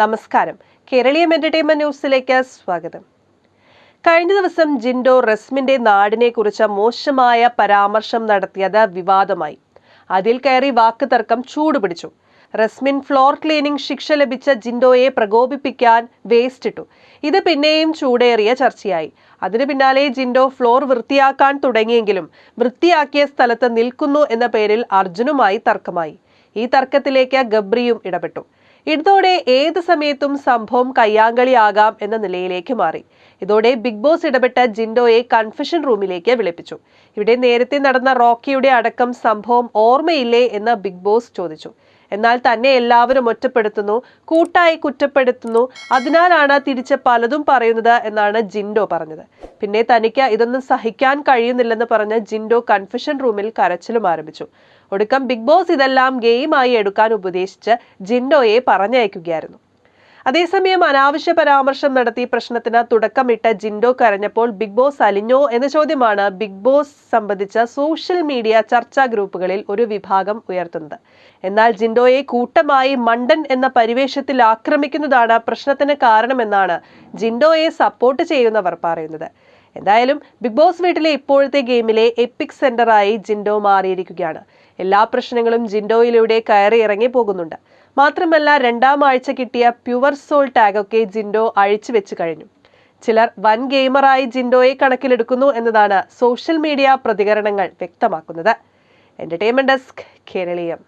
നമസ്കാരം. കേരളീയം എന്റർടൈൻമെന്റ് ന്യൂസിലേക്ക് സ്വാഗതം. കഴിഞ്ഞ ദിവസം ജിൻഡോ റസ്മിന്റെ നാടിനെ കുറിച്ച് മോശമായ പരാമർശം നടത്തിയത് വിവാദമായി. അതിൽ കയറി വാക്ക് തർക്കം ചൂടുപിടിച്ചു. റസ്മിൻ ഫ്ലോർ ക്ലീനിംഗ് ശിക്ഷ ലഭിച്ച ജിൻഡോയെ പ്രകോപിപ്പിക്കാൻ വേസ്റ്റ് ഇട്ടു ഇത് പിന്നെയും ചൂടേറിയ ചർച്ചയായി. അതിനു പിന്നാലെ ജിൻഡോ ഫ്ലോർ വൃത്തിയാക്കാൻ തുടങ്ങിയെങ്കിലും വൃത്തിയാക്കിയ സ്ഥലത്ത് നിൽക്കുന്നു എന്ന പേരിൽ അർജുനുമായി തർക്കമായി. ഈ തർക്കത്തിലേക്ക് ഗബ്രിയും ഇടപെട്ടു. ഇതോടെ ഏത് സമയത്തും സംഭവം കയ്യാങ്കളിയാകാം എന്ന നിലയിലേക്ക് മാറി. ഇതോടെ ബിഗ് ബോസ് ഇടപെട്ട ജിൻഡോയെ കൺഫഷൻ റൂമിലേക്ക് വിളിപ്പിച്ചു. ഇവിടെ നേരത്തെ നടന്ന റോക്കിയുടെ അടക്കം സംഭവം ഓർമ്മയില്ലേ എന്ന് ബിഗ് ബോസ് ചോദിച്ചു. എന്നാൽ തന്നെ എല്ലാവരും ഒറ്റപ്പെടുത്തുന്നു കൂട്ടായി കുറ്റപ്പെടുത്തുന്നു. അതിനാലാണ് തിരിച്ച് പലതും പറയുന്നത് എന്നാണ് ജിൻഡോ പറഞ്ഞത്. പിന്നെ തനിക്ക് ഇതൊന്നും സഹിക്കാൻ കഴിയുന്നില്ലെന്ന് പറഞ്ഞ് ജിൻഡോ കൺഫഷൻ റൂമിൽ കരച്ചിലും ആരംഭിച്ചു. ഒടുക്കം ബിഗ് ബോസ് ഇതെല്ലാം ഗെയിമായി എടുക്കാൻ ഉപദേശിച്ച് ജിൻഡോയെ പറഞ്ഞയക്കുകയായിരുന്നു. അതേസമയം അനാവശ്യ പരാമർശം നടത്തി പ്രശ്നത്തിന് തുടക്കമിട്ട ജിൻഡോ കരഞ്ഞപ്പോൾ ബിഗ് ബോസ് അലിഞ്ഞോ എന്ന ചോദ്യമാണ് ബിഗ് ബോസ് സംബന്ധിച്ച സോഷ്യൽ മീഡിയ ചർച്ചാ ഗ്രൂപ്പുകളിൽ ഒരു വിഭാഗം ഉയർത്തുന്നത്. എന്നാൽ ജിൻഡോയെ കൂട്ടമായി മണ്ടൻ എന്ന പരിവേഷത്തിൽ ആക്രമിക്കുന്നതാണ് പ്രശ്നത്തിന് കാരണമെന്നാണ് ജിൻഡോയെ സപ്പോർട്ട് ചെയ്യുന്നവർ പറയുന്നത്. എന്തായാലും ബിഗ് ബോസ് വീട്ടിലെ ഇപ്പോഴത്തെ ഗെയിമിലെ എപ്പിക് സെന്ററായി ജിൻഡോ മാറിയിരിക്കുകയാണ്. എല്ലാ പ്രശ്നങ്ങളും ജിൻഡോയിലൂടെ കയറി ഇറങ്ങി പോകുന്നുണ്ട് മാത്രമല്ല രണ്ടാം ആഴ്ച കിട്ടിയ പ്യുവർ സോൾ ടാഗൊക്കെ ജിൻഡോ അഴിച്ചു വെച്ച് കഴിഞ്ഞു. ചിലർ വൻ ഗെയിമറായി ജിൻഡോയെ കണക്കിലെടുക്കുന്നു എന്നതാണ് സോഷ്യൽ മീഡിയ പ്രതികരണങ്ങൾ വ്യക്തമാക്കുന്നത്. Entertainment desk Keraleeyam